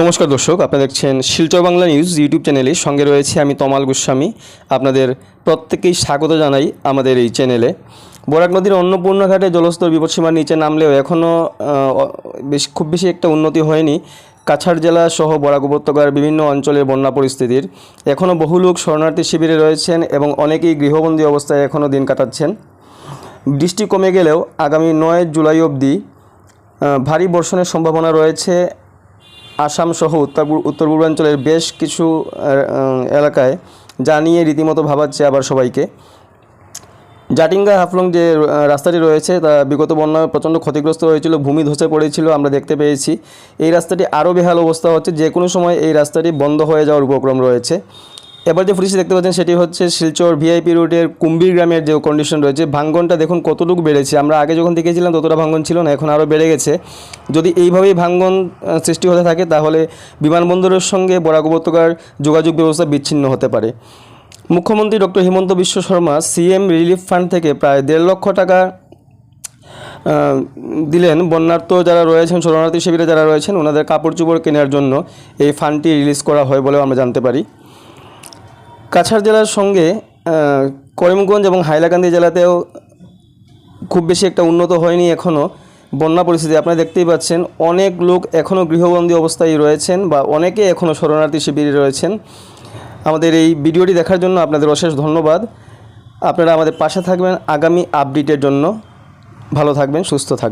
নমস্কার দর্শক, আপনারা দেখছেন শিলচর বাংলা নিউজ ইউটিউব চ্যানেলে। সঙ্গে রয়েছে আমি তমাল গোস্বামী। আপনাদের প্রত্যেকেই স্বাগত জানাই আমাদের এই চ্যানেলে। বরাক নদীর অন্নপূর্ণা ঘাটে জলস্তর বিপদসীমার নিচে নামলেও এখনও বেশ, খুব বেশি একটা উন্নতি হয়নি। কাছাড় জেলা সহ বরাক উপত্যকার বিভিন্ন অঞ্চলের বন্যা পরিস্থিতির। এখনও বহু লোক শরণার্থী শিবিরে রয়েছেন এবং অনেকেই গৃহবন্দী অবস্থায় এখনও দিন কাটাচ্ছেন। বৃষ্টি কমে গেলেও আগামী নয় জুলাই অবধি ভারী বর্ষণের সম্ভাবনা রয়েছে। আসাম সহ উত্তর উত্তর পূর্বাঞ্চলের বেশ কিছু এলাকায় জানিয়ে রীতিমতো ভাবাচ্ছে আবার সবাইকে। জাটিঙ্গা হাফলং যে রাস্তাটি রয়েছে, তা বিগত বন্যায় প্রচণ্ড ক্ষতিগ্রস্ত হয়েছিল, ভূমি ধসে পড়েছিল, আমরা দেখতে পেয়েছি। এই রাস্তাটি আরও বেহাল অবস্থা হচ্ছে যে কোনো সময় এই রাস্তাটি বন্ধ হয়ে যাওয়ার উপক্রম রয়েছে। এবার যে পরিস্থিতি দেখতে পাচ্ছেন, সেটি হচ্ছে শিলচর ভিআইপি রোডের কুম্বির গ্রামের যে কন্ডিশন রয়েছে। ভাঙ্গনটা দেখুন কতটুকু বেড়েছে। আমরা আগে যখন দেখেছিলাম ততটা ভাঙ্গন ছিল না, এখন আরও বেড়ে গেছে। যদি এইভাবেই ভাঙ্গন সৃষ্টি হতে থাকে, তাহলে বিমানবন্দরের সঙ্গে বরাক উপত্যকার যোগাযোগ ব্যবস্থা বিচ্ছিন্ন হতে পারে। মুখ্যমন্ত্রী doctor Himanta Biswa Sarma CM relief fund থেকে প্রায় দেড় লক্ষ টাকা দিলেন। বন্যার্থ যারা রয়েছেন, শরণার্থী শিবিরে যারা রয়েছেন, ওনাদের কাপড় চোপড় কেনার জন্য এই ফান্ডটি রিলিজ করা হয় বলেও আমরা জানতে পারি। কাছাড় জেলার সঙ্গে করিমগঞ্জ এবং হাইলাকান্দি জেলাতেও খুব বেশি একটা উন্নত হয়নি এখনও বন্যা পরিস্থিতি আপনারা দেখতেই পাচ্ছেন, অনেক লোক এখনও গৃহবন্দী অবস্থায় রয়েছেন বা অনেকে এখনও শরণার্থী শিবিরে রয়েছেন। আমাদের এই ভিডিওটি দেখার জন্য আপনাদের অশেষ ধন্যবাদ। আপনারা আমাদের পাশে থাকবেন আগামী আপডেটের জন্য। ভালো থাকবেন, সুস্থ থাকবেন।